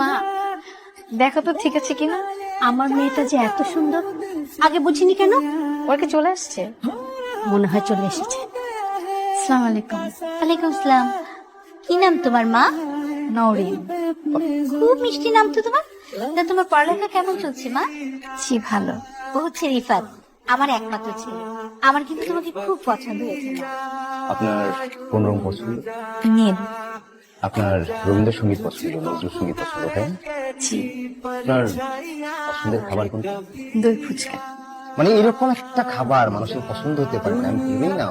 মা দেখো তো ঠিক আছে কিনা? আমার মেয়েটা যে এত সুন্দর আগে বুঝিনি কেন? ওর কি চলে আসছে। মনে হয় চলে এসেছে। আসসালামু আলাইকুম। ওয়ালাইকুম আসসালাম কি নাম তোমার মা? নওরিন। খুব মিষ্টি নাম তো তোমার। তা তোমার পড়ালেখা কেমন চলছে মা? জি ভালো। ও হচ্ছে রিফাত আমার একমাত্র ছেলে। আমার কিন্তু তোমাকে খুব পছন্দ হয়েছে আপনার কোন রং পছন্দ? নীল আপনার রবীন্দ্রসঙ্গীত পছন্দ নজরুল সংগীত পছন্দ তাই না? আপনার পছন্দের খাবার কোনটা? দই ফুচকা। মানে এরকম একটা খাবার মানুষের পছন্দ হতে পারে না আমি ভেবেই না।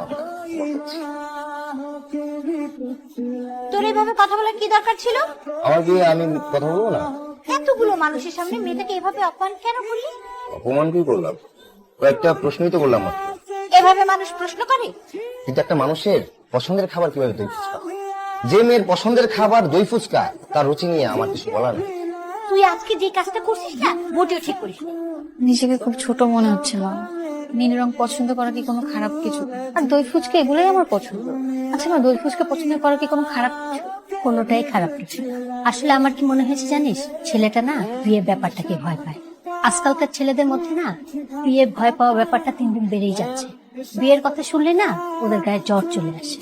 তোর এইভাবে কথা বলার কি দরকার ছিল? আমার বিয়ে আমি কথা বলব না? এতগুলো মানুষের সামনে মেয়েটাকে এভাবে অপমান কেন করলি? অপমান কি করলাম? কয়েকটা প্রশ্নই তো করলাম। এভাবে মানুষ প্রশ্ন করে? কিন্তু একটা মানুষের পছন্দের খাবার কীভাবে ফুচকা যে মেয়ের পছন্দের খাবার দই ফুচকা তার রুচি নিয়ে আমার কিছু বলার নেই। তুই আজকে যে কাজটা করছিস না মোটেও ঠিক করিস নিজেকে খুব ছোট মনে হচ্ছে মা। নীল রং পছন্দ করা কি কোনো খারাপ কিছু? আর দই ফুচকা এগুলোই আমার পছন্দ। আচ্ছা মা দই ফুচকা পছন্দ করা কি কোনো খারাপ কিছু? কোনোটাই খারাপ কিছু আসলে আমার কি মনে হয়েছে জানিস ছেলেটা না বিয়ের ব্যাপারটাকে ভয় পায়। আজকালকার ছেলেদের মধ্যে না বিয়ে ভয় পাওয়া ব্যাপারটা তিন দিন বেড়েই যাচ্ছে। বিয়ের কথা শুনলে না ওদের গায়ে জ্বর চলে আসে।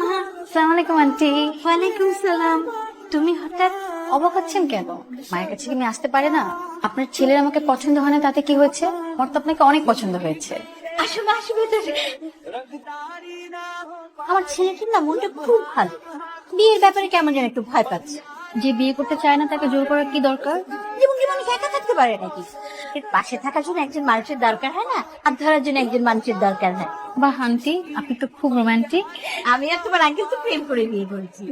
মা আলাইকুম আন্টি। ওয়ালাইকুম সালাম। তুমি হঠাৎ অবাক হচ্ছেন কেন? মায়ের কাছে কি আসতে পারে না? আপনার ছেলের আমাকে পছন্দ হয় না তাতে কি হয়েছে? আমার তো আপনাকে অনেক পছন্দ হয়েছে। আমার ছেলেটির না মনটা খুব ভালো। বিয়ের ব্যাপারে কেমন যেন একটু ভয় পাচ্ছে। যে বিয়ে করতে চায় না তাকে জোর করার কি দরকার? জীবন মানুষ একা থাকতে পারে নাকি? এর পাশে থাকার জন্য একজন মানুষের দরকার হয় না? আর ধরার জন্য একজন মানুষের দরকার হয়। বা আন্টি আপনি তো খুব রোমান্টিক আমি আর তোমার আঙ্কেল তো প্রেম করে বিয়ে করেছি।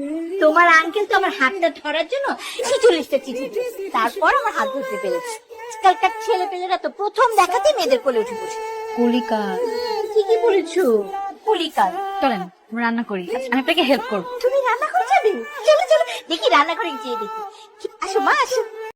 তোমার আঙ্কেল তো আমার হাতটা ধরার জন্য ছিচল্লিশটা চিঠি তারপর আমার হাত ধরতে পেরেছি। আজকালকার ছেলে পেলেরা তো প্রথম দেখাতে মেয়েদের কোলে উঠে কলিকা। কি কি বলেছ? পুলিকার চলেন রান্না করি। আমি আপনাকে হেল্প করব। তুমি রান্না করে যাবে চলো চলো। দেখি রান্না করে গিয়ে দেখি। আসো মা আসো।